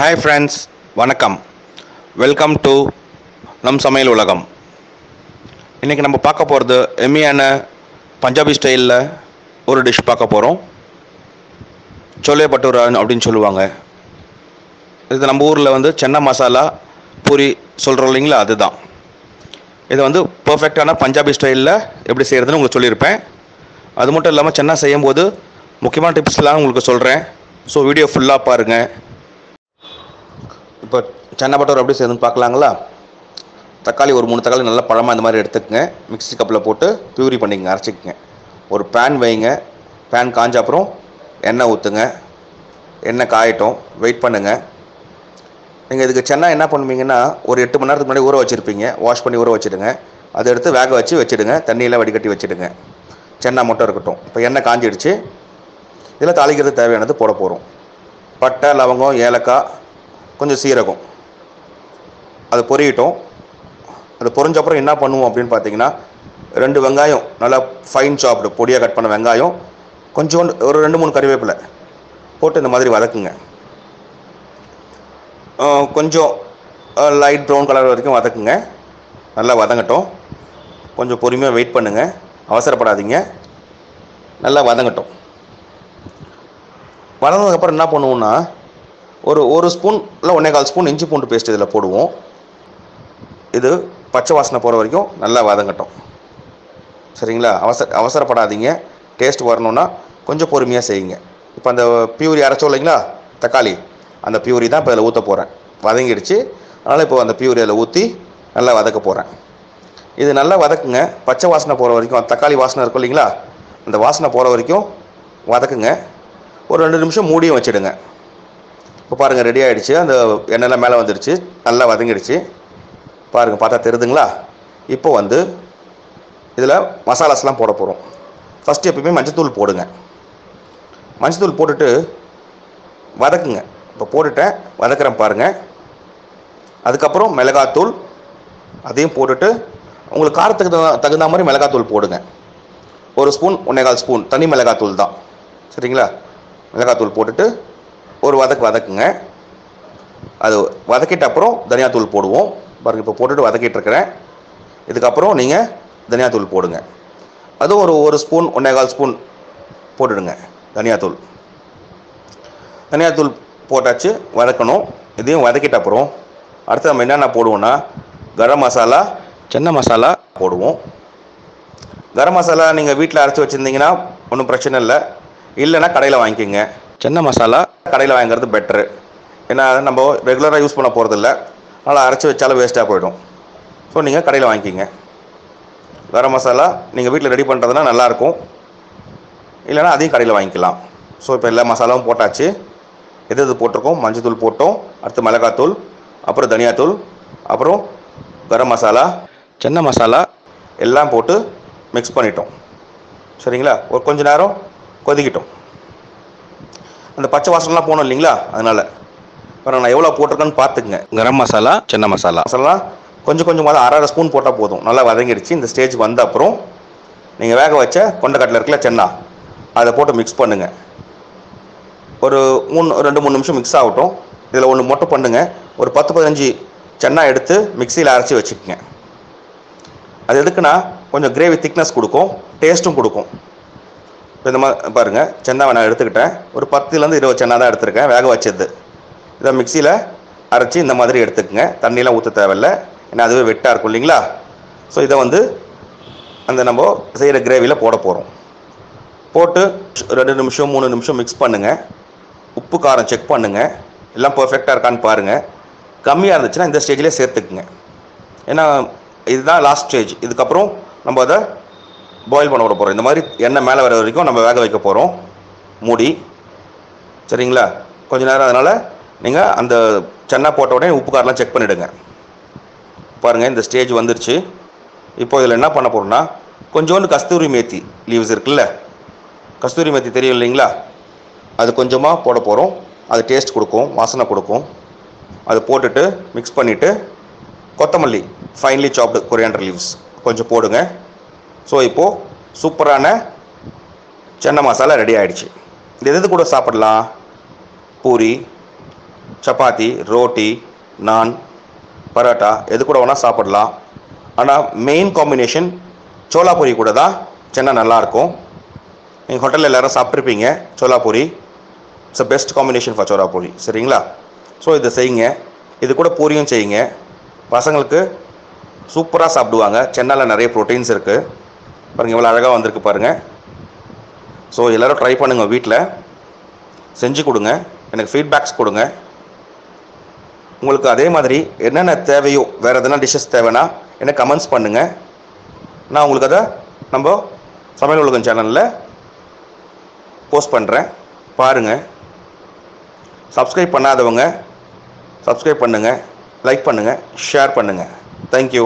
Hi friends வணக்கம். Welcome to நம் சமையல் உலகம். இன்றைக்கி நம்ம பார்க்க போகிறது எம்மியான பஞ்சாபி ஸ்டைலில் ஒரு டிஷ் பார்க்க போகிறோம் சோலே பட்டூரா அப்படின்னு சொல்லுவாங்க. இது நம்ம ஊரில் வந்து சென்னை மசாலா பூரி சொல்கிறோம் இல்லைங்களா? அதுதான். இது வந்து பர்ஃபெக்டான பஞ்சாபி ஸ்டைலில் எப்படி செய்கிறதுன்னு உங்களுக்கு சொல்லியிருப்பேன். அது மட்டும் இல்லாமல் சென்னா செய்யும்போது முக்கியமான டிப்ஸ்லாம் உங்களுக்கு சொல்கிறேன் ஸோ வீடியோ ஃபுல்லாக பாருங்கள் இப்போ சென்னை பட்டர் எப்படி செய்யணும்னு பார்க்கலாங்களா? தக்காளி ஒரு மூணு தக்காளி நல்லா பழமாக இந்த மாதிரி எடுத்துக்கங்க. மிக்ஸி கப்பில் போட்டு பியூரி பண்ணிக்கங்க அரைச்சிக்கங்க. ஒரு பேன் வைங்க. பேன் காஞ்ச அப்புறம் எண்ணெய் ஊற்றுங்க எண்ணெய் காயட்டும். வெயிட் பண்ணுங்கள் நீங்கள் இதுக்கு சென்னா என்ன பண்ணுவீங்கன்னா ஒரு எட்டு மணி நேரத்துக்கு முன்னாடி ஊற வச்சுருப்பீங்க. வாஷ் பண்ணி ஊற வச்சுடுங்க. அதை எடுத்து வேக வச்சு வச்சுடுங்க. தண்ணியெல்லாம் வடிகட்டி வச்சுடுங்க. சென்னா மட்டும் இருக்கட்டும். இப்போ எண்ணெய் காஞ்சிடுச்சு. இதில் தாளிக்கிறது தேவையானது போட போகிறோம் பட்டை லவங்கம் ஏலக்காய் கொஞ்சம் சீரகம். அது பொரியட்டும். அது பொரிஞ்சப்புறம் என்ன பண்ணுவோம் அப்படின்னு பார்த்தீங்கன்னா ரெண்டு வெங்காயம் நல்லா ஃபைன் சாப்டு பொடியாக கட் பண்ண வெங்காயம் கொஞ்சோண்டு ஒரு ரெண்டு மூணு கறிவேப்பிலை போட்டு இந்த மாதிரி வதக்குங்க. கொஞ்சம் லைட் ப்ரௌன் கலர் வரைக்கும் வதக்குங்க. நல்லா வதங்கட்டும். கொஞ்சம் பொறுமையாக வெயிட் பண்ணுங்கள் அவசரப்படாதீங்க. நல்லா வதங்கட்டும். வதங்கினதுக்கப்புறம் என்ன பண்ணுவோன்னா ஒரு ஒரு ஸ்பூன் இல்லை ஒன்றே கால் ஸ்பூன் இஞ்சி பூண்டு பேஸ்ட் இதில் போடுவோம். இது பச்சை வாசனை போகிற வரைக்கும் நல்லா வதங்கட்டும். சரிங்களா? அவசர அவசரப்படாதீங்க. டேஸ்ட் வரணும்னா கொஞ்சம் பொறுமையாக செய்யுங்க. இப்போ அந்த பியூரி அரைச்சோம் இல்லைங்களா? தக்காளி. அந்த பியூரி தான் இப்போ இதில் ஊற்ற போகிறேன் வதங்கிடுச்சு. அதனால் இப்போ அந்த பியூரி அதில் ஊற்றி நல்லா வதக்க போகிறேன் இது நல்லா வதக்குங்க. பச்சை வாசனை போகிற வரைக்கும் அந்த தக்காளி வாசனை இருக்கும் இல்லைங்களா? அந்த வாசனை போகிற வரைக்கும் வதக்குங்க. ஒரு ரெண்டு நிமிஷம் மூடியும் வச்சுடுங்க. இப்போ பாருங்கள் ரெடி ஆகிடுச்சு அந்த எண்ணெய்லாம் மேலே வந்துடுச்சு நல்லா வதங்கிடுச்சு. பாருங்கள் பார்த்தா தெரியுதுங்களா இப்போ வந்து இதில் மசாலாஸ்லாம் போட போகிறோம் ஃபஸ்ட்டு எப்பயுமே மஞ்சத்தூள் போடுங்க. மஞ்சத்தூள் போட்டுட்டு வதக்குங்க. இப்போ போட்டுட்டேன். வதக்குறேன் பாருங்கள் அதுக்கப்புறம் மிளகாத்தூள் அதையும் போட்டுட்டு உங்களுக்கு காரத்துக்கு தகுந்த மாதிரி மிளகாத்தூள் போடுங்க. ஒரு ஸ்பூன் ஒன்றேகால் ஸ்பூன் தனி மிளகாத்தூள் தான். சரிங்களா? மிளகாத்தூள் போட்டுட்டு ஒரு வதக்கு வதக்குங்க. அது வதக்கிட்ட அப்புறம் தனியாத்தூள் போடுவோம். பாருங்கள் இப்போ போட்டுட்டு வதக்கிட்டு இருக்கிறேன். இதுக்கப்புறம் நீங்கள் தனியாத்தூள் போடுங்க. அதுவும் ஒரு ஒரு ஸ்பூன் ஒன்றேகால் ஸ்பூன் போட்டுடுங்க தனியாத்தூள். தனியாத்தூள் போட்டாச்சு வதக்கணும். இதையும் வதக்கிட்ட அப்புறம் அடுத்து நம்ம என்னென்ன போடுவோம்னா கரம் மசாலா சென்னை மசாலா போடுவோம். கரம் மசாலா நீங்கள் வீட்டில் அரைச்சி வச்சுருந்தீங்கன்னா ஒன்றும் பிரச்சனை இல்லை. இல்லைன்னா கடையில் வாங்கிக்கோங்க. சின்ன மசாலா கடையில் வாங்குறது பெட்ரு ஏன்னா நம்ம ரெகுலராக யூஸ் பண்ண போகிறதில்ல அதனால் அரைச்சி வச்சாலும் வேஸ்ட்டாக போயிடும். ஸோ நீங்கள் கடையில் வாங்கிக்கிங்க. கரம் மசாலா நீங்கள் வீட்டில் ரெடி பண்ணுறதுனா நல்லாயிருக்கும். இல்லைன்னா அதையும் கடையில் வாங்கிக்கலாம். ஸோ இப்போ எல்லா மசாலாவும் போட்டாச்சு. எது எது போட்டிருக்கோம்? மஞ்சத்தூள் போட்டோம். அடுத்து மிளகாத்தூள் அப்புறம் தனியாத்தூள் அப்புறம் கரம் மசாலா சின்ன மசாலா எல்லாம் போட்டு மிக்ஸ் பண்ணிட்டோம். சரிங்களா? ஒரு கொஞ்ச நேரம் கொதிக்கிட்டோம். அந்த பச்சை வாசனைலாம் போகணும் இல்லைங்களா? அதனால். அப்புறம் நான் எவ்வளோ போட்டிருக்கேன்னு பார்த்துக்குங்க. கரம் மசாலா சென்னை மசாலா. மசாலா கொஞ்சம் கொஞ்சமாக அரை அரை ஸ்பூன் போட்டால் போதும். நல்லா வதங்கிடுச்சு. இந்த ஸ்டேஜ் வந்த அப்புறம் நீங்கள் வேக வச்ச கொண்டக்கடலை இருக்குல்ல சென்னா அதை போட்டு மிக்ஸ் பண்ணுங்கள் ஒரு மூணு ரெண்டு மூணு நிமிஷம் மிக்ஸ் ஆகட்டும். இதில் ஒன்று மொட்டை பண்ணுங்க. ஒரு பத்து பதினஞ்சு சென்னா எடுத்து மிக்சியில் அரைச்சி வச்சுக்கோங்க. அது எதுக்குன்னா கொஞ்சம் கிரேவி திக்னஸ் கொடுக்கும் டேஸ்ட்டும் கொடுக்கும். இப்போ இந்த மாதிரி பாருங்கள் சென்னா நான் எடுத்துக்கிட்டேன். ஒரு பத்துலேருந்து இருபது சென்னா தான் எடுத்திருக்கேன். வேக வச்சது. இதை மிக்சியில் அரைச்சி இந்த மாதிரி எடுத்துக்கோங்க. தண்ணியெலாம் ஊற்ற தேவையில்ல. ஏன்னா அதுவே வெட்டாக இருக்கும் இல்லைங்களா? ஸோ இதை வந்து அந்த நம்ம செய்கிற கிரேவியில் போட போகிறோம் போட்டு ரெண்டு நிமிஷம் மூணு நிமிஷம் மிக்ஸ் பண்ணுங்கள் உப்பு காரம் செக் பண்ணுங்கள் எல்லாம் பர்ஃபெக்டாக இருக்கான்னு பாருங்கள் கம்மியாக இருந்துச்சுன்னா இந்த ஸ்டேஜ்லேயே சேர்த்துக்குங்க. ஏன்னா இதுதான் லாஸ்ட் ஸ்டேஜ் இதுக்கப்புறம் நம்ம அதை பாயில் பண்ண விட போகிறோம் இந்த மாதிரி எண்ணெய் மேலே வர வரைக்கும் நம்ம வேக வைக்க போகிறோம் மூடி. சரிங்களா? கொஞ்சம் நேரம் அதனால் நீங்கள் அந்த சென்னா போட்ட உடனே உப்பு காரெலாம் செக் பண்ணிவிடுங்க பாருங்கள் இந்த ஸ்டேஜ் வந்துருச்சு. இப்போ இதில் என்ன பண்ண போகிறோம்னா கொஞ்சோண்டு கஸ்தூரி மேத்தி லீவ்ஸ் இருக்குல்ல? கஸ்தூரி மேத்தி தெரியும் இல்லைங்களா? அது கொஞ்சமாக போட போகிறோம் அது டேஸ்ட் கொடுக்கும் வாசனை கொடுக்கும். அது போட்டுட்டு மிக்ஸ் பண்ணிவிட்டு கொத்தமல்லி ஃபைன்லி சாப்டு கொரியாண்டர் லீவ்ஸ் கொஞ்சம் போடுங்க. ஸோ இப்போது சூப்பரான சென்னை மசாலா ரெடி ஆகிடுச்சு இது எது கூட சாப்பிடலாம்? பூரி சப்பாத்தி ரோட்டி நான் பரோட்டா எது கூட வேணால் சாப்பிடலாம். ஆனால் மெயின் காம்பினேஷன் சோலாபூரி கூட தான் சென்னை நல்லாயிருக்கும் எங்கள் ஹோட்டலில் எல்லோரும் சாப்பிட்ருப்பீங்க cholapuri. It's a best combination for cholapuri சரிங்களா? ஸோ இதை செய்யுங்க. இது கூட பூரியும் செய்யுங்க. பசங்களுக்கு சூப்பராக சாப்பிடுவாங்க. சென்னையில் நிறைய ப்ரோட்டீன்ஸ் இருக்குது பாருங்கள் இவ்வளோ அழகாக வந்திருக்கு பாருங்கள் ஸோ எல்லோரும் ட்ரை பண்ணுங்கள் வீட்டில் செஞ்சு கொடுங்க. எனக்கு ஃபீட்பேக்ஸ் கொடுங்க. உங்களுக்கு அதே மாதிரி என்னென்ன தேவையோ வேறு எதனா டிஷ்ஷஸ் தேவைன்னா எனக்கு கமெண்ட்ஸ் பண்ணுங்கள் நான் உங்களுக்கு அதை நம்ம சமையல் உலகம் சேனலில் போஸ்ட் பண்ணுறேன் பாருங்கள் சப்ஸ்கிரைப் பண்ணாதவங்க சப்ஸ்கிரைப் பண்ணுங்கள் லைக் பண்ணுங்கள் ஷேர் பண்ணுங்கள் தேங்க்யூ